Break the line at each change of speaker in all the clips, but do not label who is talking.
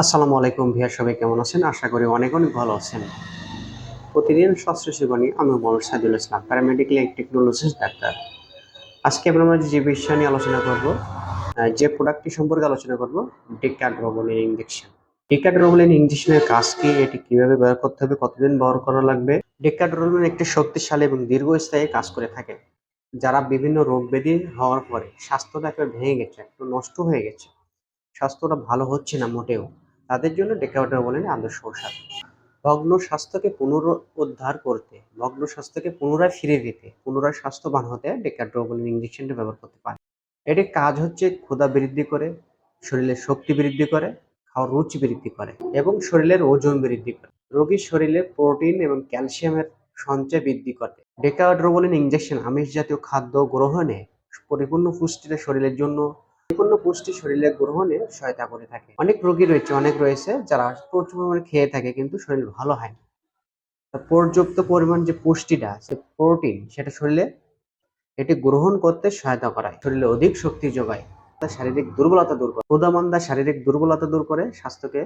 আসসালামু আলাইকুম ভিয়া সবাই কেমন আছেন? আশা করি অনেক অনেক ভালো আছেন। প্রতিদিন স্বাস্থ্য জীবনী আমি Mohammad Saidul Islam paramedical and technologist doctor. আজকে আমরা যে বিষয় নিয়ে আলোচনা করব যে প্রোডাক্টটি সম্পর্কে আলোচনা করব ডিকাড্রোবলিন ইঞ্জেকশন ডিকাড্রোবলিন ইঞ্জেকশনের কাজ কি, এটি কীভাবে ব্যবহার করতে হবে, কতদিন ব্যবহার করা লাগবে? ডিকাড্রোবলিন একটি শক্তিশালী এবং দীর্ঘস্থায়ী কাজ করে থাকে, যারা বিভিন্ন রোগ ব্যাধি হওয়ার পরে স্বাস্থ্যটা ভেঙে গেছে, একটু নষ্ট হয়ে গেছে। স্বাস্থ্যটা ভালো হচ্ছে না মোটেও। তাদের জন্য ডেকাড্রোবলিন আদর্শ ঔষধ ভগ্ন স্বাস্থ্যকে পুনরুদ্ধার করতে ভগ্ন স্বাস্থ্যকে পুনরায় ফিরে দিতে, পুনরায় স্বাস্থ্যবান হতে ডেকাড্রোবলিন ইঞ্জেকশনটা ব্যবহার করতে পারে। এটির কাজ হচ্ছে ক্ষুধা বৃদ্ধি করে শরীরের শক্তি বৃদ্ধি করে, খাওয়ার রুচি বৃদ্ধি করে এবং শরীরের ওজন বৃদ্ধি করে। রোগীর শরীরে প্রোটিন এবং ক্যালসিয়ামের সঞ্চয় বৃদ্ধি করে ডেকাড্রোবলিন ইঞ্জেকশন আমিষ জাতীয় খাদ্য গ্রহণে পরিপূর্ণ পুষ্টিটা শরীরের জন্য পরিপূর্ণ পুষ্টি শরীরে গ্রহণে সহায়তা করে থাকে। অনেক রোগী রয়েছে, অনেক রয়েছে যারা প্রচুর পরিমাণে খেয়ে থাকে কিন্তু শরীর ভালো হয় না। পর্যাপ্ত পরিমাণ যে পুষ্টিটা, সে প্রোটিন সেটা শরীরে এটি গ্রহণ করতে সহায়তা করায়। শরীরে অধিক শক্তি যোগায়, তা শারীরিক দুর্বলতা দূর করে। ক্ষুদামন্দা শারীরিক দুর্বলতা দূর করে, স্বাস্থ্যকে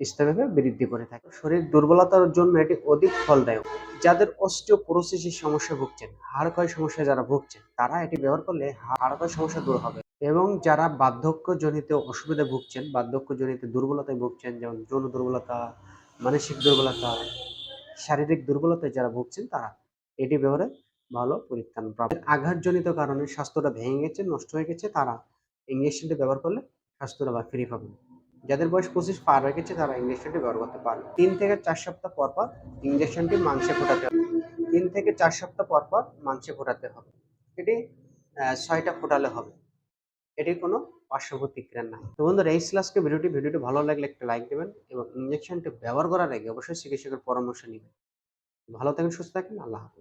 স্থায়ীভাবে বৃদ্ধি করে থাকে। শরীর দুর্বলতার জন্য এটি অধিক ফলদায়ক। যাদের অস্টিওপোরোসিসের সমস্যা ভুগছেন, হাড় ক্ষয় সমস্যা যারা ভুগছেন, তারা এটি ব্যবহার করলে হাড় ক্ষয় সমস্যা দূর হবে। এবং যারা বার্ধক্যজনিত অসুবিধা ভুগছেন, বার্ধক্যজনিত দুর্বলতায় ভুগছেন, যেমন যৌন দুর্বলতা, মানসিক দুর্বলতা, শারীরিক দুর্বলতায় যারা ভুগছেন, তারা এটি ব্যবহারে ভালো পরিত্রাণ প্রাপ্ত। আঘাতজনিত কারণে স্বাস্থ্যটা ভেঙে গেছে, নষ্ট হয়ে গেছে, তারা ইঞ্জেকশনটি ব্যবহার করলে স্বাস্থ্যটা আবার ফিরে পাবেন। যাদের বয়স পঁচিশ পার হয়ে গেছে, তারা ইঞ্জেকশনটি ব্যবহার করতে পারবে। তিন থেকে চার সপ্তাহ পর পর ইঞ্জেকশনটি মাংসে ফোটাতে হবে। তিন থেকে চার সপ্তাহ পর পর মাংসে ফোটাতে হবে। এটি ছয়টা ফোটালে হবে। এটির কোনো পার্শ্ব প্রতিক্রিয়া নাই। তো বন্ধুরা, এই স্লাসকে ভিডিওটি। ভিডিওটি ভালো লাগলে একটা লাইক দেবেন এবং ইঞ্জেকশনটি ব্যবহার করার আগে অবশ্যই চিকিৎসকের পরামর্শ নেবেন। ভালো থাকেন, সুস্থ থাকেন, আল্লাহ হাফেজ।